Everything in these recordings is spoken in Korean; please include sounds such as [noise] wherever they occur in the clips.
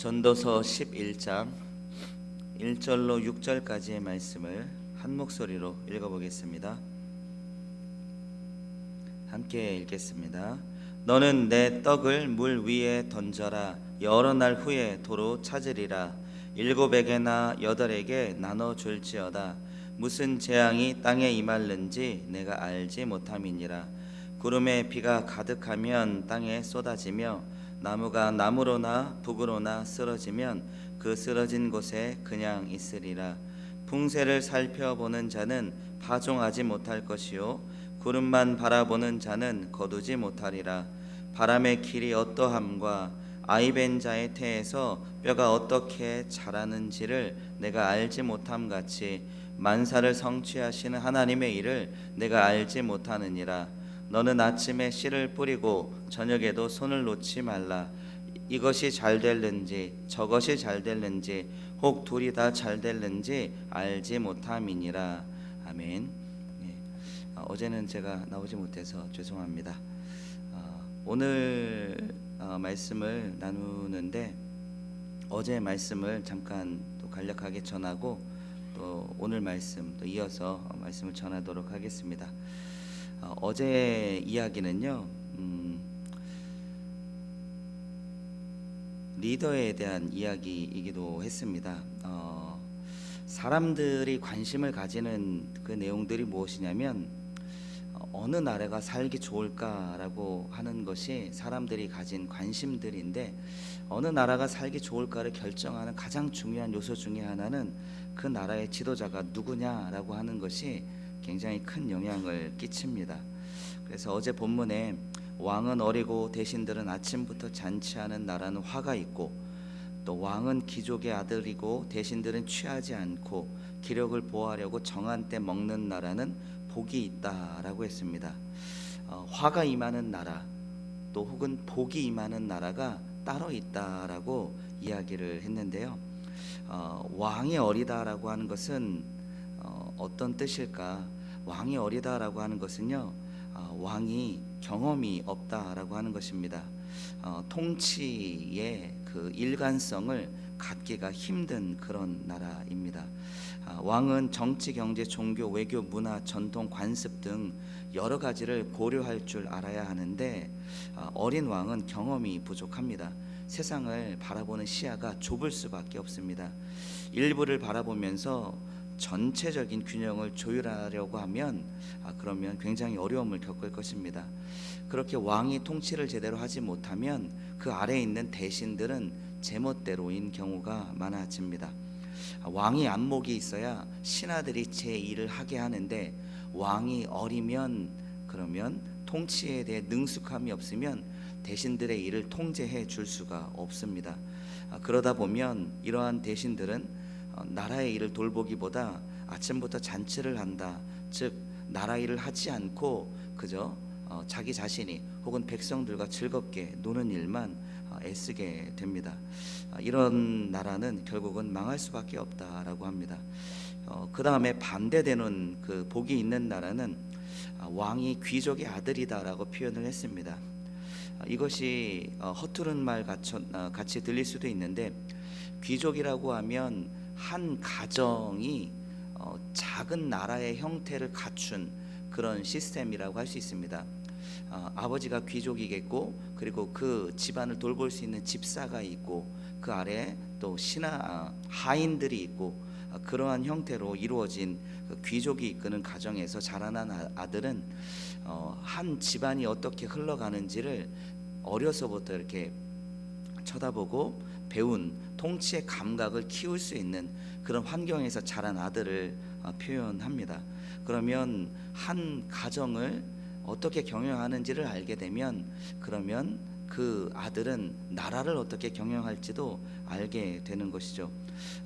전도서 11장 1절로 6절까지의 말씀을 한 목소리로 읽어보겠습니다. 함께 읽겠습니다. 너는 내 떡을 물 위에 던져라 여러 날 후에 도로 찾으리라 일곱에게나 여덟에게 나눠 줄지어다 무슨 재앙이 땅에 임할는지 내가 알지 못함이니라 구름에 비가 가득하면 땅에 쏟아지며 나무가 나무로나 북으로나 쓰러지면 그 쓰러진 곳에 그냥 있으리라. 풍세를 살펴보는 자는 파종하지 못할 것이요. 구름만 바라보는 자는 거두지 못하리라. 바람의 길이 어떠함과 아이벤 자의 태에서 뼈가 어떻게 자라는지를 내가 알지 못함 같이 만사를 성취하시는 하나님의 일을 내가 알지 못하느니라 너는 아침에 씨를 뿌리고 저녁에도 손을 놓지 말라 이것이 잘 될는지 저것이 잘 될는지 혹 둘이 다 잘 될는지 알지 못함이니라 아멘. 예. 어, 어제는 제가 나오지 못해서 죄송합니다. 어, 오늘 어, 말씀을 나누는데 어제 말씀을 잠깐 또 간략하게 전하고 또 오늘 말씀 또 이어서 어, 말씀을 전하도록 하겠습니다. 어, 어제 이야기는요. 음, 리더에 대한 이야기이기도 했습니다. 어, 사람들이 관심을 가지는 그 내용들이 무엇이냐면 어, 어느 나라가 살기 좋을까라고 하는 것이 사람들이 가진 관심들인데 어느 나라가 살기 좋을까를 결정하는 가장 중요한 요소 중에 하나는 그 나라의 지도자가 누구냐라고 하는 것이 굉장히 큰 영향을 끼칩니다. 그래서 어제 본문에 왕은 어리고 대신들은 아침부터 잔치하는 나라는 화가 있고 또 왕은 귀족의 아들이고 대신들은 취하지 않고 기력을 보호하려고 정한 때 먹는 나라는 복이 있다라고 했습니다. 어, 화가 임하는 나라 또 혹은 복이 임하는 나라가 따로 있다라고 이야기를 했는데요. 어, 왕이 어리다라고 하는 것은 어, 어떤 뜻일까? 왕이 어리다라고 하는 것은요. 어, 왕이 경험이 없다라고 하는 것입니다. 어, 통치의 그 일관성을 갖기가 힘든 그런 나라입니다. 아, 왕은 정치, 경제, 종교, 외교, 문화, 전통, 관습 등 여러 가지를 고려할 줄 알아야 하는데 아, 어린 왕은 경험이 부족합니다. 세상을 바라보는 시야가 좁을 수밖에 없습니다. 일부를 바라보면서 전체적인 균형을 조율하려고 하면 아, 그러면 굉장히 어려움을 겪을 것입니다. 그렇게 왕이 통치를 제대로 하지 못하면 그 아래에 있는 대신들은 제멋대로인 경우가 많아집니다. 아, 왕이 안목이 있어야 신하들이 제 일을 하게 하는데 왕이 어리면 그러면 통치에 대해 능숙함이 없으면 대신들의 일을 통제해 줄 수가 없습니다. 아, 그러다 보면 이러한 대신들은 어, 나라의 일을 돌보기보다 아침부터 잔치를 한다. 즉 나라 일을 하지 않고 그저 어, 자기 자신이 혹은 백성들과 즐겁게 노는 일만 어, 애쓰게 됩니다. 아, 이런 나라는 결국은 망할 수밖에 없다라고 합니다. 그 다음에 반대되는 그 복이 있는 나라는 아, 왕이 귀족의 아들이다라고 표현을 했습니다. 아, 이것이 허투른 말 같이 들릴 수도 있는데 귀족이라고 하면 한 가정이 어, 작은 나라의 형태를 갖춘 그런 시스템이라고 할 수 있습니다. 어, 아버지가 귀족이겠고 그리고 그 집안을 돌볼 수 있는 집사가 있고 그 아래 또 신하 아, 하인들이 있고 아, 그러한 형태로 이루어진 그 귀족이 이끄는 가정에서 자라난 아, 아들은 어, 한 집안이 어떻게 흘러가는지를 어려서부터 이렇게 쳐다보고 배운 통치의 감각을 키울 수 있는 그런 환경에서 자란 아들을 어, 표현합니다. 그러면 한 가정을 어떻게 경영하는지를 알게 되면 그러면 그 아들은 나라를 어떻게 경영할지도 알게 되는 것이죠.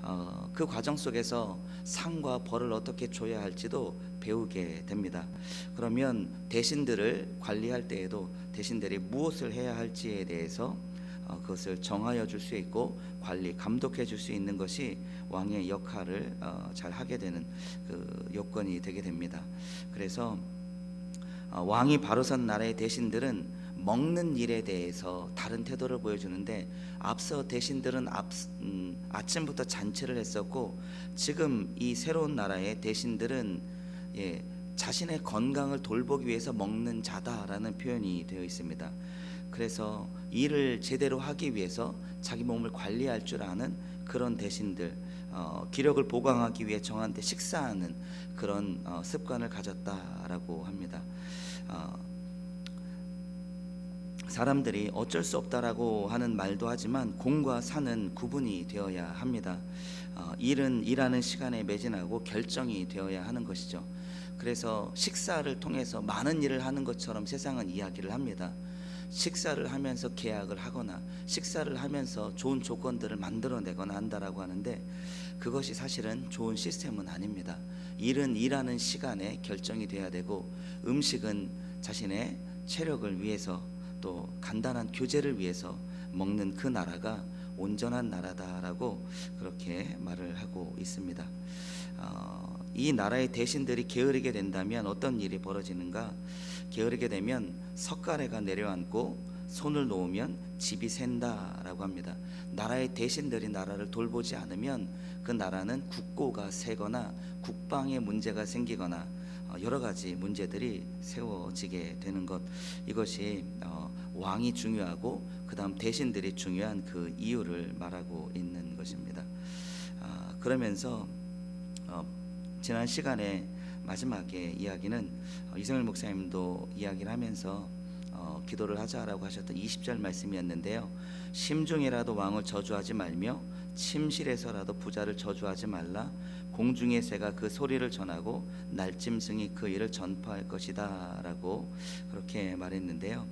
어, 그 과정 속에서 상과 벌을 어떻게 줘야 할지도 배우게 됩니다. 그러면 대신들을 관리할 때에도 대신들이 무엇을 해야 할지에 대해서 어, 그것을 정하여 줄 수 있고 관리 감독해 줄 수 있는 것이 왕의 역할을 어, 잘 하게 되는 그 요건이 되게 됩니다. 그래서 어, 왕이 바로 선 나라의 대신들은 먹는 일에 대해서 다른 태도를 보여주는데 앞서 대신들은 앞, 음, 아침부터 잔치를 했었고 지금 이 새로운 나라의 대신들은 예, 자신의 건강을 돌보기 위해서 먹는 자다라는 표현이 되어 있습니다. 그래서 일을 제대로 하기 위해서 자기 몸을 관리할 줄 아는 그런 대신들 어, 기력을 보강하기 위해 정한 때 식사하는 그런 어, 습관을 가졌다라고 합니다. 어, 사람들이 어쩔 수 없다라고 하는 말도 하지만 공과 사는 구분이 되어야 합니다. 어, 일은 일하는 시간에 매진하고 결정이 되어야 하는 것이죠. 그래서 식사를 통해서 많은 일을 하는 것처럼 세상은 이야기를 합니다. 식사를 하면서 계약을 하거나 식사를 하면서 좋은 조건들을 만들어내거나 한다라고 하는데 그것이 사실은 좋은 시스템은 아닙니다. 일은 일하는 시간에 결정이 돼야 되고 음식은 자신의 체력을 위해서 또 간단한 교제를 위해서 먹는 그 나라가 온전한 나라다라고 그렇게 말을 하고 있습니다. 어, 이 나라의 대신들이 게으르게 된다면 어떤 일이 벌어지는가? 게으르게 되면 석가래가 내려앉고 손을 놓으면 집이 샌다라고 합니다. 나라의 대신들이 나라를 돌보지 않으면 그 나라는 국고가 세거나 국방에 문제가 생기거나 어, 여러 가지 문제들이 세워지게 되는 것 이것이 어, 왕이 중요하고 그다음 대신들이 중요한 그 이유를 말하고 있는 것입니다. 아, 그러면서 어, 지난 시간에 마지막에 이야기는 어, 이성일 목사님도 이야기를 하면서 어, 기도를 하자라고 하셨던 20절 말씀이었는데요. 심중이라도 왕을 저주하지 말며 침실에서라도 부자를 저주하지 말라. 공중의 새가 그 소리를 전하고 날짐승이 그 일을 전파할 것이다라고 그렇게 말했는데요.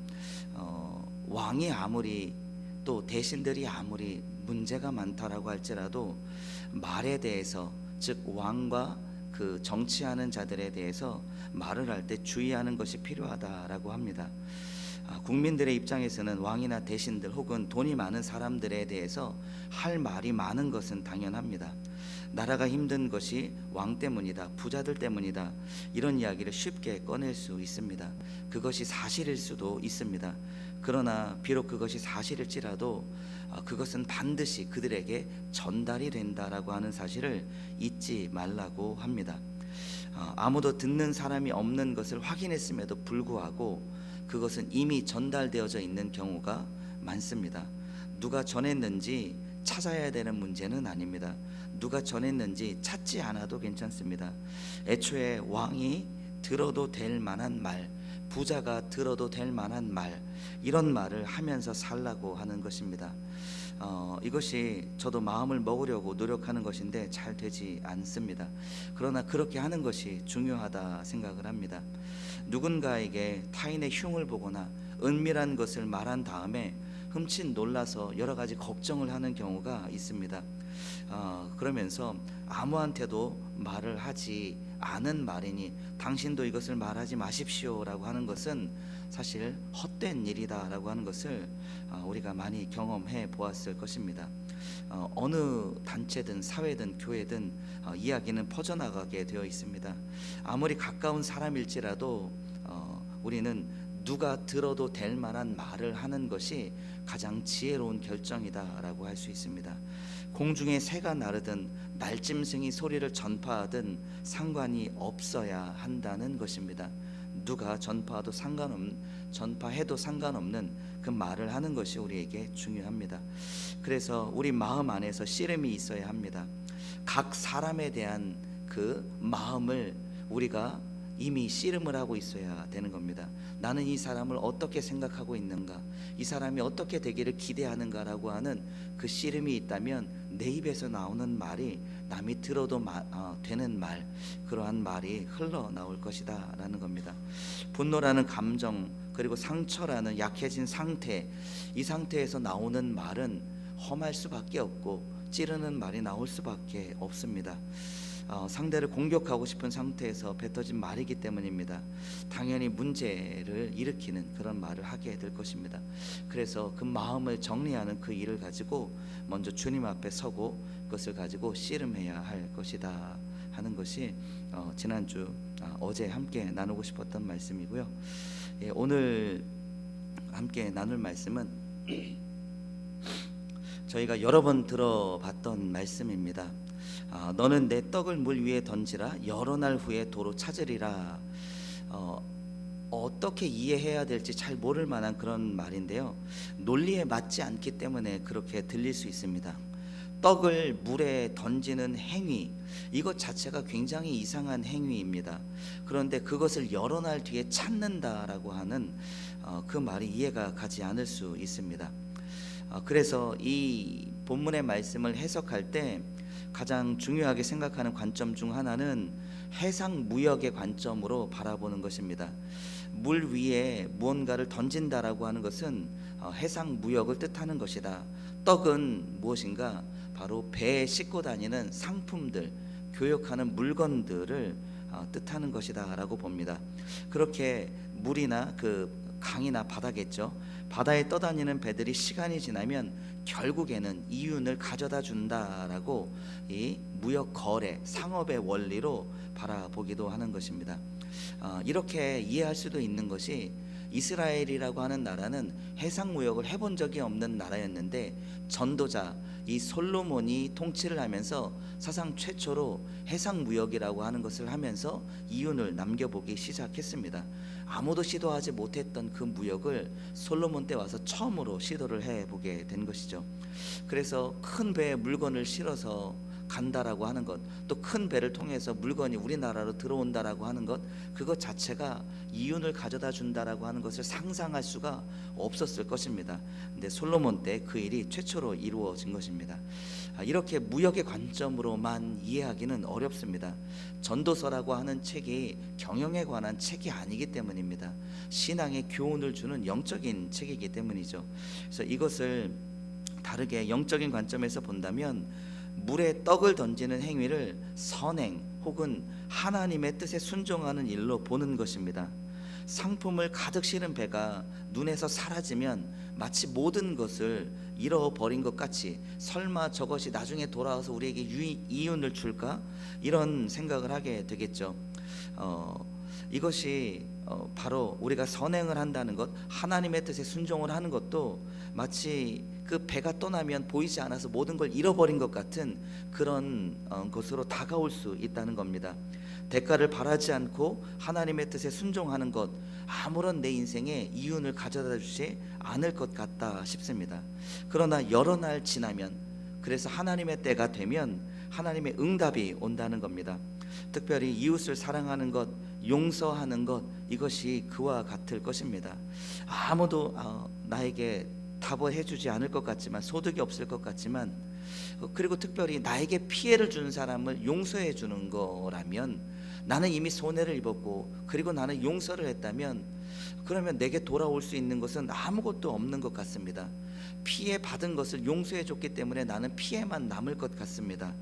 어, 왕이 아무리 또 대신들이 아무리 문제가 많다라고 할지라도 말에 대해서 즉 왕과 그 정치하는 자들에 대해서 말을 할 때 주의하는 것이 필요하다라고 합니다. 아, 국민들의 입장에서는 왕이나 대신들 혹은 돈이 많은 사람들에 대해서 할 말이 많은 것은 당연합니다. 나라가 힘든 것이 왕 때문이다, 부자들 때문이다 이런 이야기를 쉽게 꺼낼 수 있습니다. 그것이 사실일 수도 있습니다. 그러나 비록 그것이 사실일지라도 어, 그것은 반드시 그들에게 전달이 된다라고 하는 사실을 잊지 말라고 합니다. 어, 아무도 듣는 사람이 없는 것을 확인했음에도 불구하고 그것은 이미 전달되어져 있는 경우가 많습니다. 누가 전했는지 찾아야 되는 문제는 아닙니다. 누가 전했는지 찾지 않아도 괜찮습니다. 애초에 왕이 들어도 될 만한 말, 부자가 들어도 될 만한 말, 이런 말을 하면서 살라고 하는 것입니다. 어, 이것이 저도 마음을 먹으려고 노력하는 것인데 잘 되지 않습니다. 그러나 그렇게 하는 것이 중요하다 생각을 합니다. 누군가에게 타인의 흉을 보거나 은밀한 것을 말한 다음에 흠칫 놀라서 여러 가지 걱정을 하는 경우가 있습니다. 어, 그러면서 아무한테도 말을 하지 않은 말이니 당신도 이것을 말하지 마십시오라고 하는 것은 사실 헛된 일이다라고 하는 것을 어, 우리가 많이 경험해 보았을 것입니다. 어, 어느 단체든 사회든 교회든 어, 이야기는 퍼져나가게 되어 있습니다. 아무리 가까운 사람일지라도 어, 우리는 누가 들어도 될 만한 말을 하는 것이 가장 지혜로운 결정이다라고 할 수 있습니다. 공중에 새가 나르든 날짐승이 소리를 전파하든 상관이 없어야 한다는 것입니다. 누가 전파도 상관없 전파해도 상관없는 그 말을 하는 것이 우리에게 중요합니다. 그래서 우리 마음 안에서 씨름이 있어야 합니다. 각 사람에 대한 그 마음을 우리가 이미 씨름을 하고 있어야 되는 겁니다. 나는 이 사람을 어떻게 생각하고 있는가, 이 사람이 어떻게 되기를 기대하는가라고 하는 그 씨름이 있다면 내 입에서 나오는 말이 남이 들어도 마, 어, 되는 말, 그러한 말이 흘러 나올 것이다라는 겁니다. 분노라는 감정 그리고 상처라는 약해진 상태, 이 상태에서 나오는 말은 험할 수밖에 없고 찌르는 말이 나올 수밖에 없습니다. 어, 상대를 공격하고 싶은 상태에서 뱉어진 말이기 때문입니다. 당연히 문제를 일으키는 그런 말을 하게 될 것입니다. 그래서 그 마음을 정리하는 그 일을 가지고 먼저 주님 앞에 서고 그것을 가지고 씨름해야 할 것이다 하는 것이 어, 지난주 아, 어제 함께 나누고 싶었던 말씀이고요. 예, 오늘 함께 나눌 말씀은 [clears throat] 저희가 여러 번 들어봤던 말씀입니다. 아, 너는 내 떡을 물 위에 던지라 여러 날 후에 도로 찾으리라. 어, 어떻게 이해해야 될지 잘 모를 만한 그런 말인데요. 논리에 맞지 않기 때문에 그렇게 들릴 수 있습니다. 떡을 물에 던지는 행위 이것 자체가 굉장히 이상한 행위입니다. 그런데 그것을 여러 날 뒤에 찾는다라고 하는 어, 그 말이 이해가 가지 않을 수 있습니다. 어, 그래서 이 본문의 말씀을 해석할 때 가장 중요하게 생각하는 관점 중 하나는 해상 무역의 관점으로 바라보는 것입니다. 물 위에 무언가를 던진다라고 하는 것은 어, 해상 무역을 뜻하는 것이다. 떡은 무엇인가? 바로 배에 싣고 다니는 상품들, 교역하는 물건들을 어, 뜻하는 것이다라고 봅니다. 그렇게 물이나 그 강이나 바다겠죠. 바다에 떠다니는 배들이 시간이 지나면 결국에는 이윤을 가져다 준다라고 이 무역 거래 상업의 원리로 바라보기도 하는 것입니다. 어, 이렇게 이해할 수도 있는 것이 이스라엘이라고 하는 나라는 해상 무역을 해본 적이 없는 나라였는데 전도자 이 솔로몬이 통치를 하면서 사상 최초로 해상 무역이라고 하는 것을 하면서 이윤을 남겨보기 시작했습니다. 아무도 시도하지 못했던 그 무역을 솔로몬 때 와서 처음으로 시도를 해보게 된 것이죠. 그래서 큰 배에 물건을 실어서 간다라고 하는 것, 또 큰 배를 통해서 물건이 우리나라로 들어온다라고 하는 것, 그것 자체가 이윤을 가져다 준다라고 하는 것을 상상할 수가 없었을 것입니다. 근데 솔로몬 때 그 일이 최초로 이루어진 것입니다. 아, 이렇게 무역의 관점으로만 이해하기는 어렵습니다. 전도서라고 하는 책이 경영에 관한 책이 아니기 때문입니다. 신앙의 교훈을 주는 영적인 책이기 때문이죠. 그래서 이것을 다르게 영적인 관점에서 본다면 물에 떡을 던지는 행위를 선행 혹은 하나님의 뜻에 순종하는 일로 보는 것입니다. 상품을 가득 실은 배가 눈에서 사라지면 마치 모든 것을 잃어버린 것 같이 설마 저것이 나중에 돌아와서 우리에게 유이, 이윤을 줄까 이런 생각을 하게 되겠죠. 어, 이것이 어, 바로 우리가 선행을 한다는 것, 하나님의 뜻에 순종을 하는 것도 마치 그 배가 떠나면 보이지 않아서 모든 걸 잃어버린 것 같은 그런 어, 것으로 다가올 수 있다는 겁니다. 대가를 바라지 않고 하나님의 뜻에 순종하는 것 아무런 내 인생에 이윤을 가져다 주지 않을 것 같다 싶습니다. 그러나 여러 날 지나면 그래서 하나님의 때가 되면 하나님의 응답이 온다는 겁니다. 특별히 이웃을 사랑하는 것, 용서하는 것 이것이 그와 같을 것입니다. 아무도 어, 나에게 답을 해주지 않을 것 같지만 소득이 없을 것 같지만 어, 그리고 특별히 나에게 피해를 준 사람을 용서해 주는 거라면 나는 이미 손해를 입었고 그리고 나는 용서를 했다면 그러면 내게 돌아올 수 있는 것은 아무것도 없는 것 같습니다. 피해 받은 것을 용서해 줬기 때문에 나는 피해만 남을 것 같습니다.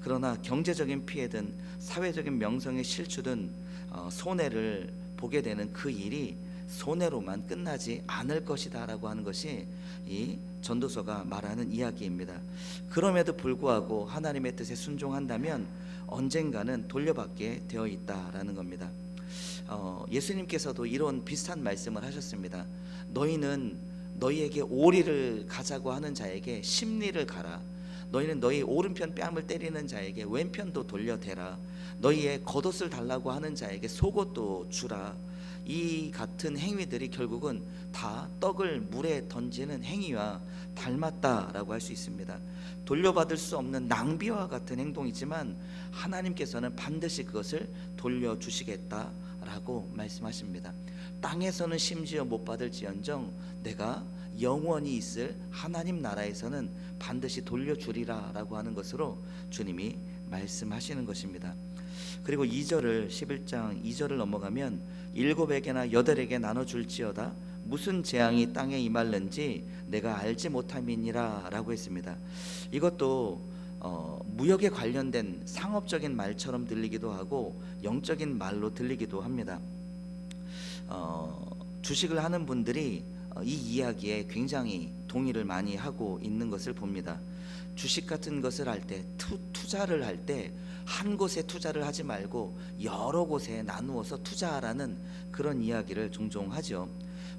그러나 경제적인 피해든 사회적인 명성의 실추든 어, 손해를 보게 되는 그 일이 손해로만 끝나지 않을 것이다라고 하는 것이 이 전도서가 말하는 이야기입니다. 그럼에도 불구하고 하나님의 뜻에 순종한다면 언젠가는 돌려받게 되어 있다라는 겁니다. 어, 예수님께서도 이런 비슷한 말씀을 하셨습니다. 너희는 너희에게 오리를 가자고 하는 자에게 심리를 가라. 너희는 너희 오른편 뺨을 때리는 자에게 왼편도 돌려대라. 너희의 겉옷을 달라고 하는 자에게 속옷도 주라. 이 같은 행위들이 결국은 다 떡을 물에 던지는 행위와 닮았다라고 할 수 있습니다. 돌려받을 수 없는 낭비와 같은 행동이지만 하나님께서는 반드시 그것을 돌려주시겠다라고 말씀하십니다. 땅에서는 심지어 못 받을지언정 내가 영원히 있을 하나님 나라에서는 반드시 돌려주리라라고 하는 것으로 주님이 말씀하시는 것입니다. 그리고 2절을 11장 2절을 넘어가면 일곱에게나 여덟에게 나눠 줄지어다 무슨 재앙이 땅에 임할는지 내가 알지 못함이니라라고 했습니다. 이것도 어, 무역에 관련된 상업적인 말처럼 들리기도 하고 영적인 말로 들리기도 합니다. 어, 주식을 하는 분들이 어, 이 이야기에 굉장히 동의를 많이 하고 있는 것을 봅니다. 주식 같은 것을 할 때 투자를 할 때 한 곳에 투자를 하지 말고 여러 곳에 나누어서 투자하라는 그런 이야기를 종종 하죠.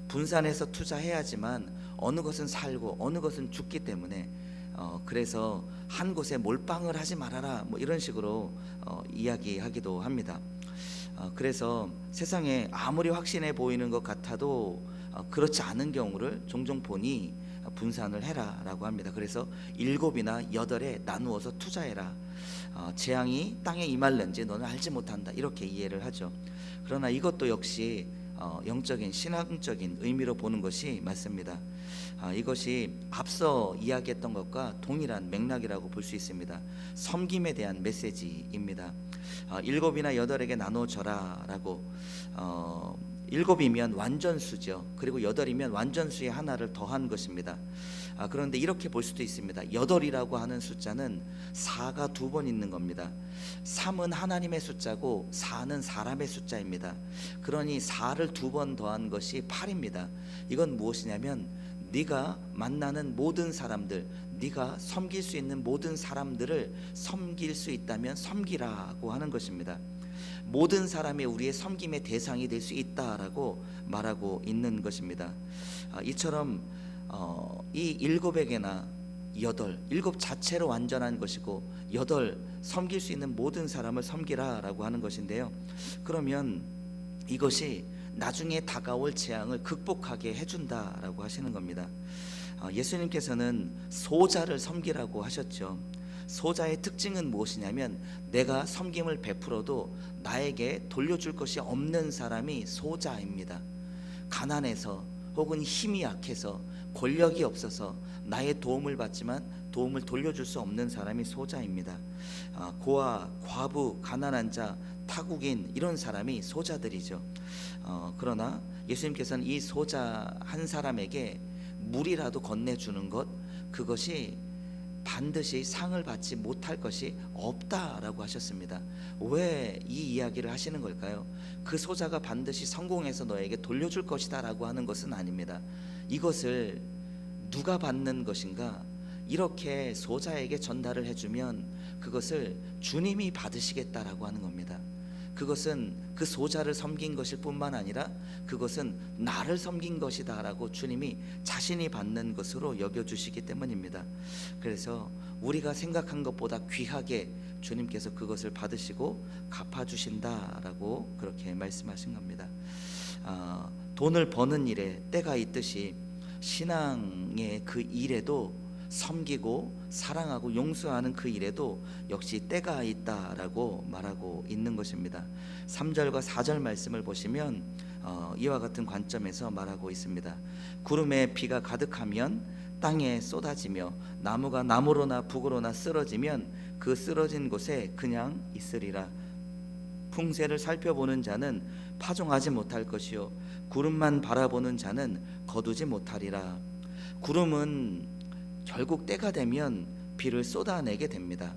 분산해서 투자해야지만 어느 것은 살고 어느 것은 죽기 때문에 어, 그래서 한 곳에 몰빵을 하지 말아라 뭐 이런 식으로 어, 이야기하기도 합니다. 어, 그래서 세상에 아무리 확신해 보이는 것 같아도 어, 그렇지 않은 경우를 종종 보니 분산을 해라라고 합니다. 그래서 일곱이나 여덟에 나누어서 투자해라. 어, 재앙이 땅에 임할는지 너는 알지 못한다. 이렇게 이해를 하죠. 그러나 이것도 역시 어, 영적인 신앙적인 의미로 보는 것이 맞습니다. 아, 이것이 앞서 이야기했던 것과 동일한 맥락이라고 볼 수 있습니다. 섬김에 대한 메시지입니다. 어, 일곱이나 여덟에게 나눠줘라라고 어, 일곱이면 완전수죠. 그리고 여덟이면 완전수의 하나를 더한 것입니다. 아, 그런데 이렇게 볼 수도 있습니다. 여덟이라고 하는 숫자는 4가 두 번 있는 겁니다. 3은 하나님의 숫자고 4는 사람의 숫자입니다. 그러니 4를 두 번 더한 것이 8입니다. 이건 무엇이냐면 네가 만나는 모든 사람들, 네가 섬길 수 있는 모든 사람들을 섬길 수 있다면 섬기라고 하는 것입니다. 모든 사람이 우리의 섬김의 대상이 될 수 있다라고 말하고 있는 것입니다. 아, 이처럼 어, 이 일곱에게나 여덟, 일곱 자체로 완전한 것이고 여덟 섬길 수 있는 모든 사람을 섬기라라고 하는 것인데요. 그러면 이것이 나중에 다가올 재앙을 극복하게 해준다라고 하시는 겁니다. 어, 예수님께서는 소자를 섬기라고 하셨죠. 소자의 특징은 무엇이냐면 내가 섬김을 베풀어도 나에게 돌려줄 것이 없는 사람이 소자입니다. 가난해서 혹은 힘이 약해서 권력이 없어서 나의 도움을 받지만 도움을 돌려줄 수 없는 사람이 소자입니다. 아, 고아, 과부, 가난한 자, 타국인 이런 사람이 소자들이죠. 어, 그러나 예수님께서는 이 소자 한 사람에게 물이라도 건네주는 것 그것이 반드시 상을 받지 못할 것이 없다라고 하셨습니다. 왜 이 이야기를 하시는 걸까요? 그 소자가 반드시 성공해서 너에게 돌려줄 것이다라고 하는 것은 아닙니다. 이것을 누가 받는 것인가? 이렇게 소자에게 전달을 해주면 그것을 주님이 받으시겠다라고 하는 겁니다. 그것은 그 소자를 섬긴 것일 뿐만 아니라 그것은 나를 섬긴 것이다라고 주님이 자신이 받는 것으로 여겨 주시기 때문입니다. 그래서 우리가 생각한 것보다 귀하게 주님께서 그것을 받으시고 갚아 주신다라고 그렇게 말씀하신 겁니다. 아, 돈을 버는 일에 때가 있듯이 신앙의 그 일에도 섬기고 사랑하고 용서하는 그 일에도 역시 때가 있다라고 말하고 있는 것입니다. 3절과 4절 말씀을 보시면 어, 이와 같은 관점에서 말하고 있습니다. 구름에 비가 가득하면 땅에 쏟아지며 나무가 나무로나 북으로나 쓰러지면 그 쓰러진 곳에 그냥 있으리라. 풍세를 살펴보는 자는 파종하지 못할 것이요 구름만 바라보는 자는 거두지 못하리라. 구름은 결국 때가 되면 비를 쏟아내게 됩니다.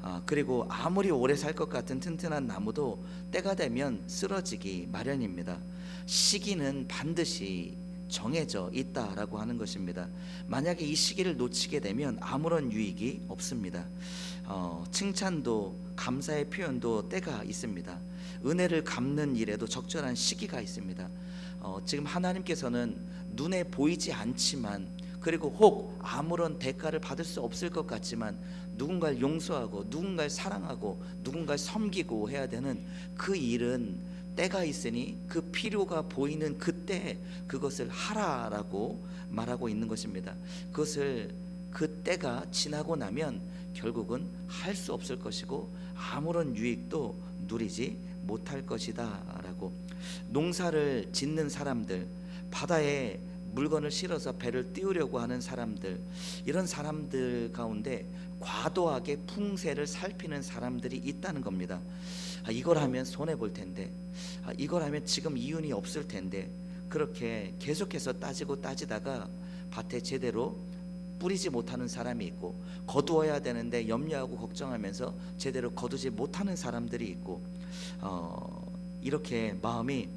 아, 그리고 아무리 오래 살 것 같은 튼튼한 나무도 때가 되면 쓰러지기 마련입니다. 시기는 반드시 정해져 있다라고 하는 것입니다. 만약에 이 시기를 놓치게 되면 아무런 유익이 없습니다. 어, 칭찬도 감사의 표현도 때가 있습니다. 은혜를 갚는 일에도 적절한 시기가 있습니다. 어, 지금 하나님께서는 눈에 보이지 않지만 그리고 혹 아무런 대가를 받을 수 없을 것 같지만 누군가를 용서하고 누군가를 사랑하고 누군가를 섬기고 해야 되는 그 일은 때가 있으니 그 필요가 보이는 그때 그것을 하라라고 말하고 있는 것입니다. 그것을 그 때가 지나고 나면 결국은 할 수 없을 것이고 아무런 유익도 누리지 못할 것이다라고 농사를 짓는 사람들 바다에 물건을 실어서 배를 띄우려고 하는 사람들 이런 사람들 가운데 과도하게 풍세를 살피는 사람들이 있다는 겁니다. 아, 이걸 하면 손해 볼 텐데, 아, 이걸 하면 지금 이윤이 없을 텐데 그렇게 계속해서 따지고 따지다가 밭에 제대로 뿌리지 못하는 사람이 있고 거두어야 되는데 염려하고 걱정하면서 제대로 거두지 못하는 사람들이 있고 어, 이렇게 마음이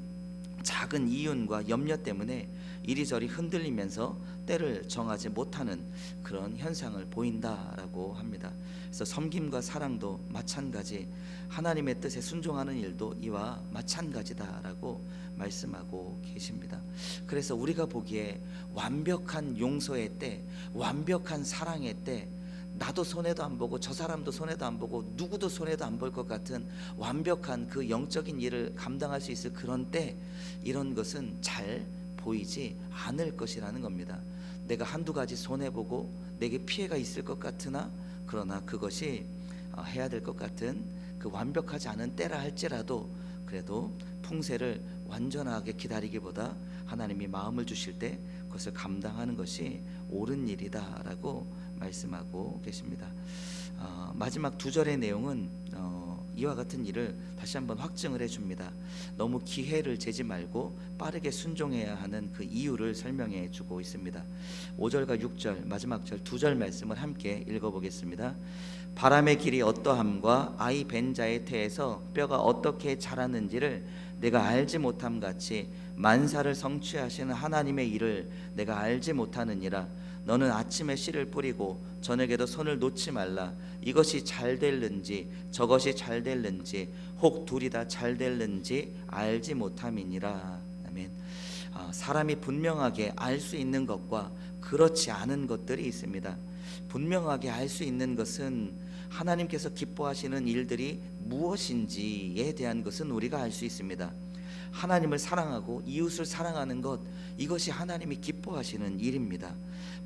작은 이윤과 염려 때문에 이리저리 흔들리면서 때를 정하지 못하는 그런 현상을 보인다라고 합니다. 그래서 섬김과 사랑도 마찬가지 하나님의 뜻에 순종하는 일도 이와 마찬가지다라고 말씀하고 계십니다. 그래서 우리가 보기에 완벽한 용서의 때, 완벽한 사랑의 때, 나도 손해도 안 보고 저 사람도 손해도 안 보고 누구도 손해도 안 볼 것 같은 완벽한 그 영적인 일을 감당할 수 있을 그런 때 이런 것은 잘 보이지 않을 것이라는 겁니다. 내가 한두 가지 손해 보고 내게 피해가 있을 것 같으나 그러나 그것이 어, 해야 될 것 같은 그 완벽하지 않은 때라 할지라도 그래도 풍세를 완전하게 기다리기보다 하나님이 마음을 주실 때 그것을 감당하는 것이 옳은 일이다라고 말씀하고 계십니다. 어, 마지막 두 절의 내용은 어, 이와 같은 일을 다시 한번 확증을 해줍니다. 너무 기회를 재지 말고 빠르게 순종해야 하는 그 이유를 설명해 주고 있습니다. 5절과 6절 마지막 절 두 절 말씀을 함께 읽어보겠습니다. 바람의 길이 어떠함과 아이 벤 자의 태에서 뼈가 어떻게 자라는지를 내가 알지 못함 같이 만사를 성취하시는 하나님의 일을 내가 알지 못하느니라 너는 아침에 씨를 뿌리고 저녁에도 손을 놓지 말라 이것이 잘 될는지 저것이 잘 될는지 혹 둘이 다 잘 될는지 알지 못함이니라 아멘 아, 사람이 분명하게 알 수 있는 것과 그렇지 않은 것들이 있습니다 분명하게 알 수 있는 것은 하나님께서 기뻐하시는 일들이 무엇인지에 대한 것은 우리가 알 수 있습니다. 하나님을 사랑하고 이웃을 사랑하는 것 이것이 하나님이 기뻐하시는 일입니다.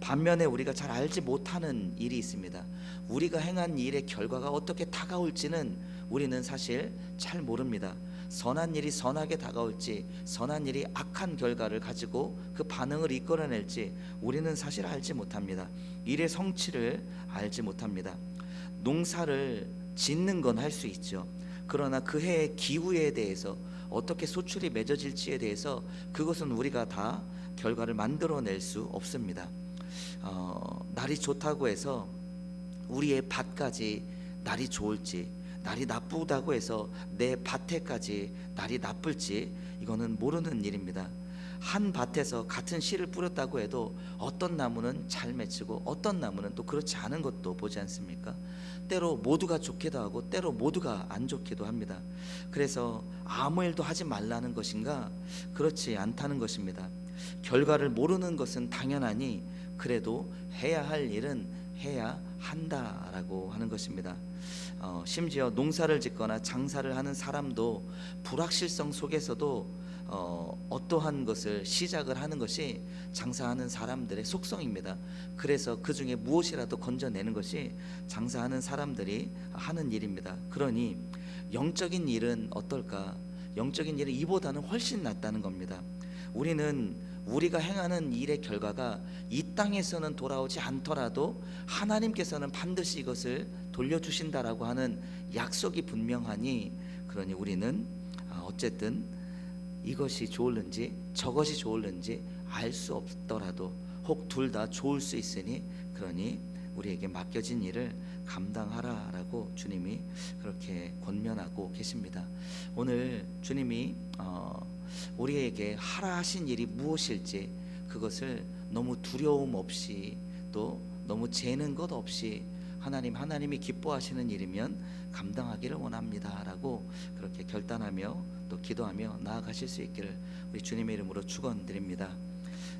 반면에 우리가 잘 알지 못하는 일이 있습니다. 우리가 행한 일의 결과가 어떻게 다가올지는 우리는 사실 잘 모릅니다. 선한 일이 선하게 다가올지 선한 일이 악한 결과를 가지고 그 반응을 이끌어낼지 우리는 사실 알지 못합니다. 일의 성취를 알지 못합니다. 농사를 짓는 건 할 수 있죠. 그러나 그 해의 기후에 대해서 어떻게 소출이 맺어질지에 대해서 그것은 우리가 다 결과를 만들어낼 수 없습니다. 어, 날이 좋다고 해서 우리의 밭까지 날이 좋을지 날이 나쁘다고 해서 내 밭에까지 날이 나쁠지 이거는 모르는 일입니다. 한 밭에서 같은 씨를 뿌렸다고 해도 어떤 나무는 잘 맺히고 어떤 나무는 또 그렇지 않은 것도 보지 않습니까? 때로 모두가 좋기도 하고 때로 모두가 안 좋기도 합니다. 그래서 아무 일도 하지 말라는 것인가? 그렇지 않다는 것입니다. 결과를 모르는 것은 당연하니 그래도 해야 할 일은 해야 한다라고 하는 것입니다. 어, 심지어 농사를 짓거나 장사를 하는 사람도 불확실성 속에서도 어, 어떠한 것을 시작을 하는 것이 장사하는 사람들의 속성입니다. 그래서 그 중에 무엇이라도 건져내는 것이 장사하는 사람들이 하는 일입니다. 그러니 영적인 일은 어떨까? 영적인 일은 이보다는 훨씬 낫다는 겁니다. 우리는 우리가 행하는 일의 결과가 이 땅에서는 돌아오지 않더라도 하나님께서는 반드시 이것을 돌려주신다라고 하는 약속이 분명하니 그러니 우리는 아, 어쨌든 이것이 좋을는지 저것이 좋을는지 알 수 없더라도 혹 둘 다 좋을 수 있으니 그러니 우리에게 맡겨진 일을 감당하라라고 주님이 그렇게 권면하고 계십니다. 오늘 주님이 어, 우리에게 하라 하신 일이 무엇일지 그것을 너무 두려움 없이 또 너무 재는 것 없이 하나님 하나님이 기뻐하시는 일이면 감당하기를 원합니다라고 그렇게 결단하며 또 기도하며 나아가실 수 있기를 우리 주님의 이름으로 축원드립니다.